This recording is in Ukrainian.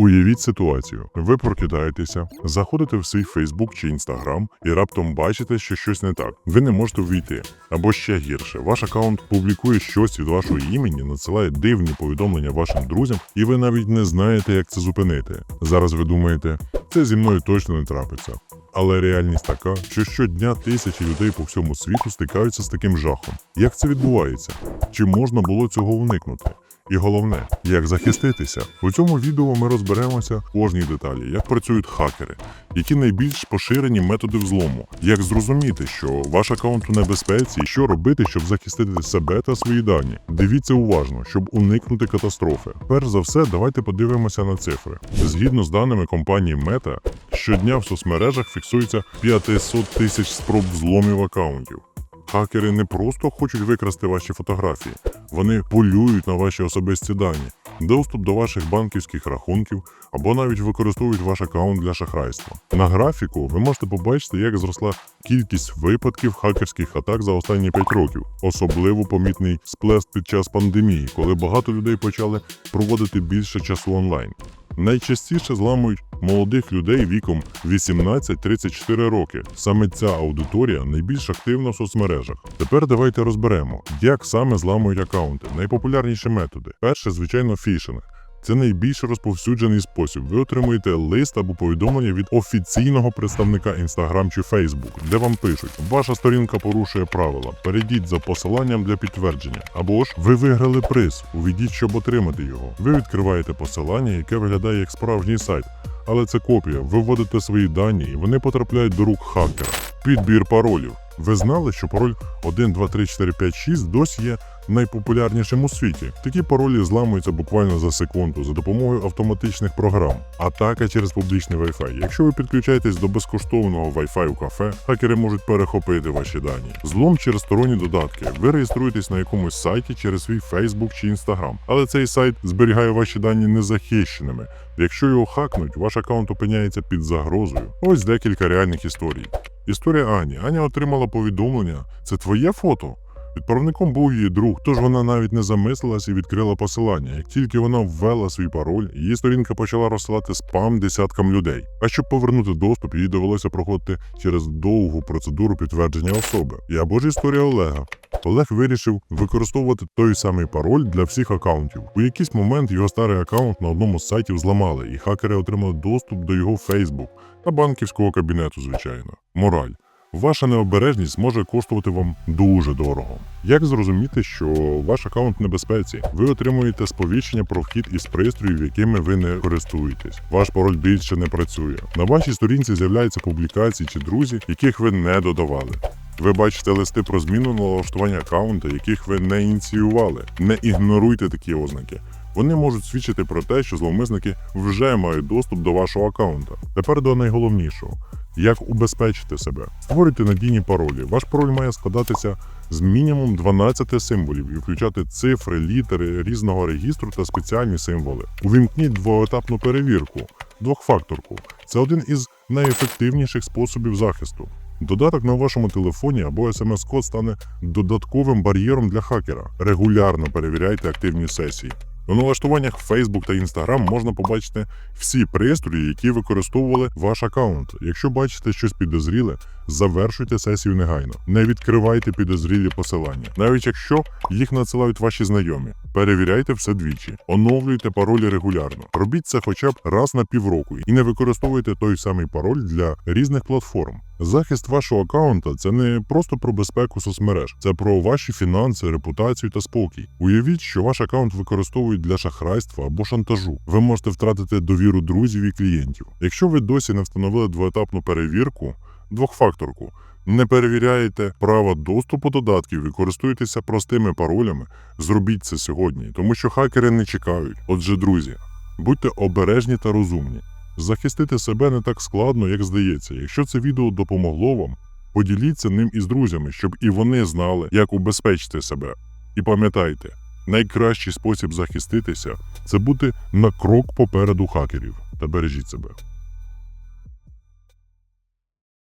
Уявіть ситуацію: ви прокидаєтеся, заходите в свій Фейсбук чи Інстаграм і раптом бачите, що щось не так. Ви не можете увійти. Або ще гірше, ваш аккаунт публікує щось від вашого імені, надсилає дивні повідомлення вашим друзям, і ви навіть не знаєте, як це зупинити. Зараз ви думаєте, це зі мною точно не трапиться. Але реальність така, що щодня тисячі людей по всьому світу стикаються з таким жахом. Як це відбувається? Чи можна було цього уникнути? І головне, як захиститися. У цьому відео ми розберемося в кожній деталі, як працюють хакери, які найбільш поширені методи взлому, як зрозуміти, що ваш аккаунт у небезпеці, і що робити, щоб захистити себе та свої дані. Дивіться уважно, щоб уникнути катастрофи. Перш за все, давайте подивимося на цифри. Згідно з даними компанії Meta, щодня в соцмережах фіксується 500 тисяч спроб взломів аккаунтів. Хакери не просто хочуть викрасти ваші фотографії, вони полюють на ваші особисті дані, доступ до ваших банківських рахунків або навіть використовують ваш аккаунт для шахрайства. На графіку ви можете побачити, як зросла кількість випадків хакерських атак за останні 5 років. Особливо помітний сплеск під час пандемії, коли багато людей почали проводити більше часу онлайн. Найчастіше зламують молодих людей віком 18-34 роки. Саме ця аудиторія найбільш активна в соцмережах. Тепер давайте розберемо, як саме зламують акаунти. Найпопулярніші методи. Перше, звичайно, фішинг. Це найбільш розповсюджений спосіб. Ви отримуєте лист або повідомлення від офіційного представника Instagram чи Facebook, де вам пишуть: ваша сторінка порушує правила. Перейдіть за посиланням для підтвердження. Або ж ви виграли приз. Увійдіть, щоб отримати його. Ви відкриваєте посилання, яке виглядає як справжній сайт. Але це копія. Ви вводите свої дані, і вони потрапляють до рук хакера. Підбір паролів. Ви знали, що пароль 1, 2, 3, 4, 5, 6 досі є найпопулярнішим у світі. Такі паролі зламуються буквально за секунду за допомогою автоматичних програм. Атака через публічний Wi-Fi. Якщо ви підключаєтесь до безкоштовного Wi-Fi у кафе, хакери можуть перехопити ваші дані. Злом через сторонні додатки. Ви реєструєтесь на якомусь сайті через свій Facebook чи Instagram, але цей сайт зберігає ваші дані незахищеними. Якщо його хакнуть, ваш аккаунт опиняється під загрозою. Ось декілька реальних історій. Історія Ані. Аня отримала повідомлення. Це твоє фото? Відправником був її друг, тож вона навіть не замислилась і відкрила посилання. Як тільки вона ввела свій пароль, її сторінка почала розсилати спам десяткам людей. А щоб повернути доступ, їй довелося проходити через довгу процедуру підтвердження особи. І або ж історія Олега. Олег вирішив використовувати той самий пароль для всіх акаунтів. У якийсь момент його старий акаунт на одному з сайтів зламали, і хакери отримали доступ до його Фейсбук та банківського кабінету, звичайно. Мораль. Ваша необережність може коштувати вам дуже дорого. Як зрозуміти, що ваш аккаунт в небезпеці? Ви отримуєте сповіщення про вхід із пристроїв, якими ви не користуєтесь. Ваш пароль більше не працює. На вашій сторінці з'являються публікації чи друзі, яких ви не додавали. Ви бачите листи про зміну налаштування аккаунта, яких ви не ініціювали. Не ігноруйте такі ознаки. Вони можуть свідчити про те, що зловмисники вже мають доступ до вашого аккаунта. Тепер до найголовнішого. Як убезпечити себе? Створюйте надійні паролі. Ваш пароль має складатися з мінімум 12 символів і включати цифри, літери різного регістру та спеціальні символи. Увімкніть двоетапну перевірку, двохфакторку. Це один із найефективніших способів захисту. Додаток на вашому телефоні або смс-код стане додатковим бар'єром для хакера. Регулярно перевіряйте активні сесії. У налаштуваннях Facebook та Instagram можна побачити всі пристрої, які використовували ваш аккаунт. Якщо бачите щось підозріле, завершуйте сесію негайно. Не відкривайте підозрілі посилання, навіть якщо їх надсилають ваші знайомі. Перевіряйте все двічі, оновлюйте паролі регулярно. Робіть це хоча б раз на півроку і не використовуйте той самий пароль для різних платформ. Захист вашого аккаунта це не просто про безпеку соцмереж, це про ваші фінанси, репутацію та спокій. Уявіть, що ваш аккаунт використовують для шахрайства або шантажу. Ви можете втратити довіру друзів і клієнтів. Якщо ви досі не встановили двоетапну перевірку, двохфакторку. Не перевіряєте права доступу додатків і користуєтеся простими паролями. Зробіть це сьогодні, тому що хакери не чекають. Отже, друзі, будьте обережні та розумні. Захистити себе не так складно, як здається. Якщо це відео допомогло вам, поділіться ним із друзями, щоб і вони знали, як убезпечити себе. І пам'ятайте, найкращий спосіб захиститися це бути на крок попереду хакерів та бережіть себе.